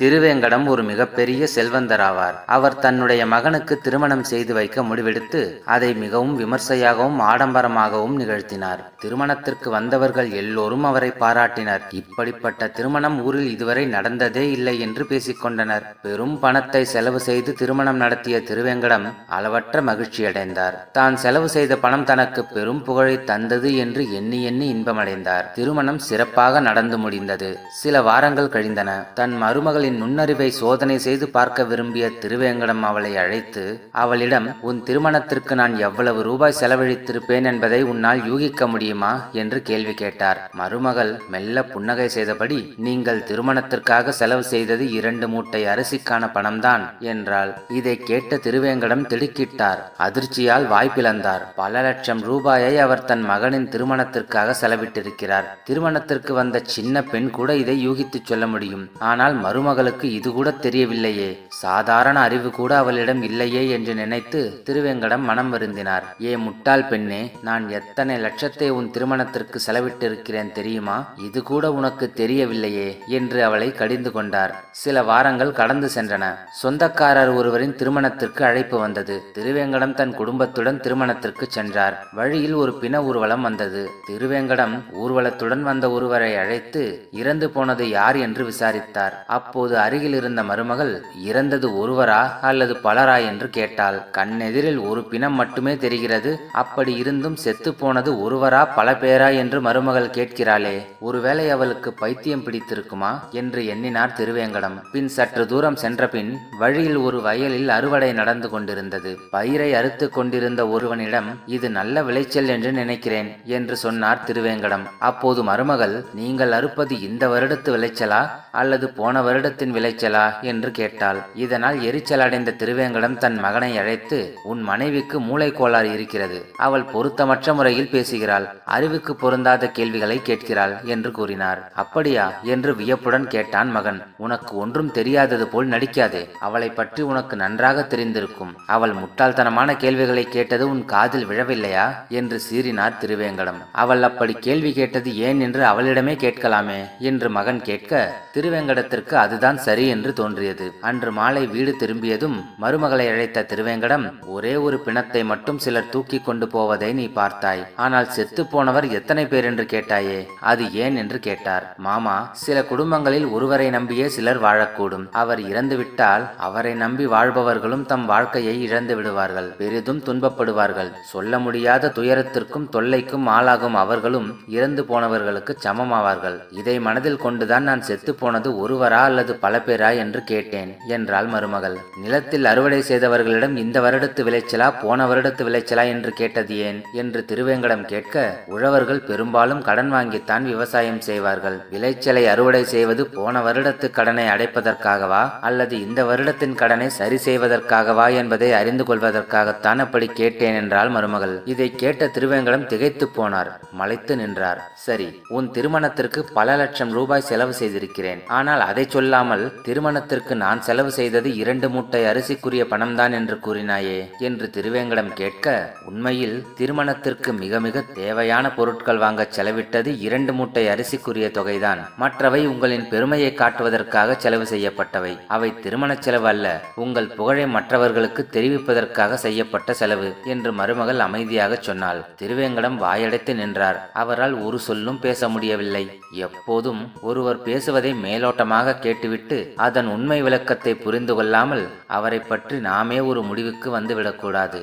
திருவேங்கடம் ஒரு மிகப்பெரிய செல்வந்தராவார். அவர் தன்னுடைய மகனுக்கு திருமணம் செய்து வைக்க முடிவெடுத்து அதை மிகவும் விமர்சையாகவும் ஆடம்பரமாகவும் நிகழ்த்தினார். திருமணத்திற்கு வந்தவர்கள் எல்லோரும் அவரை பாராட்டினர். இப்படிப்பட்ட திருமணம் ஊரில் இதுவரை நடந்ததே இல்லை என்று பேசிக்கொண்டனர். பெரும் பணத்தை செலவு செய்து திருமணம் நடத்திய திருவேங்கடம் அளவற்ற மகிழ்ச்சியடைந்தார். தான் செலவு செய்த பணம் தனக்கு பெரும் புகழை தந்தது என்று எண்ணி எண்ணி இன்பமடைந்தார். திருமணம் சிறப்பாக நடந்து முடிந்தது. சில வாரங்கள் கழிந்தன. தன் மருமகள் அவளின் நுண்ணறிவை சோதனை செய்து பார்க்க விரும்பிய திருவேங்கடம் அவளை அழைத்து அவளிடம் உன் திருமணத்திற்கு நான் எவ்வளவு ரூபாய் செலவழித்திருப்பேன் என்பதை உன்னால் யூகிக்க முடியுமா? என்று கேள்வி கேட்டார். மருமகள் மெல்ல புன்னகை செய்தபடி நீங்கள் திருமணத்திற்காக செலவு செய்தது இரண்டு மூட்டை அரிசிக்கான பணம்தான் என்றாள். இதை கேட்ட திருவேங்கடம் திடுக்கிட்டார். அதிர்ச்சியால் வாய்ப்பிழந்தார் பல லட்சம் ரூபாயை அவர் தன் மகனின் திருமணத்திற்காக செலவிட்டிருக்கிறார். திருமணத்திற்கு வந்த சின்ன பெண் கூட இதை யூகித்துச் சொல்ல முடியும். ஆனால் மருமகள் மருமகளுக்கு இது கூட தெரியவில்லையே. சாதாரண அறிவு கூட அவளிடம் இல்லையே என்று நினைத்து திருவேங்கடம் மனம் வருந்தினார். ஏ முட்டாள் பெண்ணே நான் எத்தனை லட்சத்தை உன் திருமணத்திற்கு செலவிட்டிருக்கிறேன் தெரியுமா? இது கூட உனக்கு தெரியவில்லையே என்று அவளை கடிந்து கொண்டார். சில வாரங்கள் கடந்து சென்றன. சொந்தக்காரர் ஒருவரின் திருமணத்திற்கு அழைப்பு வந்தது. திருவேங்கடம் தன் குடும்பத்துடன் திருமணத்திற்கு சென்றார். வழியில் ஒரு பிண ஊர்வலம் வந்தது. திருவேங்கடம் ஊர்வலத்துடன் வந்த ஒருவரை அழைத்து இறந்து போனது யார்? என்று விசாரித்தார். அப்போது அருகில் இருந்த மருமகள் இறந்தது ஒருவரா அல்லது பலரா என்று கேட்டாள். கண்ணெதிரில் ஒரு பிணம் மட்டுமே தெரிகிறது. அப்படி இருந்தும் செத்து போனது ஒருவரா பல பேரா என்று மருமகள் கேட்கிறாளே ஒருவேளை அவளுக்கு பைத்தியம் பிடித்திருக்குமா என்று எண்ணினார் திருவேங்கடம். பின் சற்று தூரம் சென்றபின் வழியில் ஒரு வயலில் அறுவடை நடந்து கொண்டிருந்தது. பயிரை அறுத்து கொண்டிருந்த ஒருவனிடம் இது நல்ல விளைச்சல் என்று நினைக்கிறேன் என்று சொன்னார் திருவேங்கடம். அப்போது மருமகள் நீங்கள் அறுப்பது இந்த வருடத்து விளைச்சலா அல்லது போன வருடத்தின் விளைச்சலா? என்று கேட்டாள். இதனால் எரிச்சல் அடைந்த திருவேங்கடம் தன் மகனை அழைத்து உன் மனைவிக்கு மூளை கோளாறு இருக்கிறது. அவள் பொருத்தமற்ற முறையில் பேசுகிறாள். அறிவுக்கு பொருந்தாத கேள்விகளை கேட்கிறாள் என்று கூறினார். அப்படியா? என்று வியப்புடன் கேட்டான் மகன். உனக்கு ஒன்றும் தெரியாதது போல் நடிக்காதே. அவளை பற்றி உனக்கு நன்றாக தெரிந்திருக்கும். அவள் முட்டாள்தனமான கேள்விகளை கேட்டது உன் காதில் விழவில்லையா? என்று சீறினார் திருவேங்கடம். அவள் அப்படி கேள்வி கேட்டது ஏன் என்று அவளிடமே கேட்கலாமே என்று மகன் கேட்க திருவேங்கடத்திற்கு அதுதான் சரி என்று தோன்றியது. அன்று மாலை வீடு திரும்பியதும் மருமகளை அழைத்த திருவேங்கடம் ஒரே ஒரு பிணத்தை மட்டும் சிலர் தூக்கி கொண்டு போவதை நீ பார்த்தாய். ஆனால் செத்து போனவர் எத்தனை பேர் என்று கேட்டாயே? அது ஏன் என்று கேட்டார். மாமா சில குடும்பங்களில் ஒருவரை நம்பியே சிலர் வாழக்கூடும். அவர் இறந்துவிட்டால் அவரை நம்பி வாழ்பவர்களும் தம் வாழ்க்கையை இழந்து விடுவார்கள். பெரிதும் துன்பப்படுவார்கள். சொல்ல முடியாத துயரத்திற்கும் தொல்லைக்கும் ஆளாகும் அவர்களும் இறந்து போனவர்களுக்கு சமமாவார்கள். இதை மனதில் கொண்டுதான் நான் செத்து போனது ஒருவரா அல்லது பல பேரா என்று கேட்டேன். என்றாள் மருமகள். நிலத்தில் அறுவடை செய்தவர்களிடம் இந்த வருடத்து விளைச்சலா போன வருடத்து விளைச்சலா என்று கேட்டது ஏன்? என்று திருவேங்கடம் கேட்க உழவர்கள் பெரும்பாலும் கடன் வாங்கித்தான் விவசாயம் செய்வார்கள். விளைச்சலை அறுவடை செய்வது போன வருடத்து கடனை அடைப்பதற்காகவா அல்லது இந்த வருடத்தின் கடனை சரி செய்வதற்காகவா என்பதை அறிந்து கொள்வதற்காகத்தான் அப்படி கேட்டேன் என்றாள் மருமகள். இதை கேட்ட திருவேங்கடம் திகைத்து போனார். மலைத்து நின்றார். சரி உன் திருமணத்திற்கு பல லட்சம் ரூபாய் செலவு செய்திருக்கிறேன். ஆனால் அதை சொல்ல சொல்லாமல் திருமணத்திற்கு நான் செலவு செய்தது இரண்டு மூட்டை அரிசிக்குரிய பணம்தான் என்று கூறினாயே என்று திருவேங்கடம் கேட்க உண்மையில் திருமணத்திற்கு மிக மிக தேவையான பொருட்கள் வாங்க செலவிட்டது இரண்டு மூட்டை அரிசிக்குரிய தொகைதான். மற்றவை உங்களின் பெருமையை காட்டுவதற்காக செலவு செய்யப்பட்டவை. அவை திருமண செலவு அல்ல உங்கள் புகழை மற்றவர்களுக்கு தெரிவிப்பதற்காக செய்யப்பட்ட செலவு என்று மருமகள் அமைதியாக சொன்னாள். திருவேங்கடம் வாயடைத்து நின்றார். அவரால் ஒரு சொல்லும் பேச முடியவில்லை. எப்போதும் ஒருவர் பேசுவதை மேலோட்டமாக கேட்டு கேட்டுவிட்டு அதன் உண்மை விளக்கத்தை புரிந்து கொள்ளாமல் அவரை பற்றி நாமே ஒரு முடிவுக்கு வந்துவிடக்கூடாது.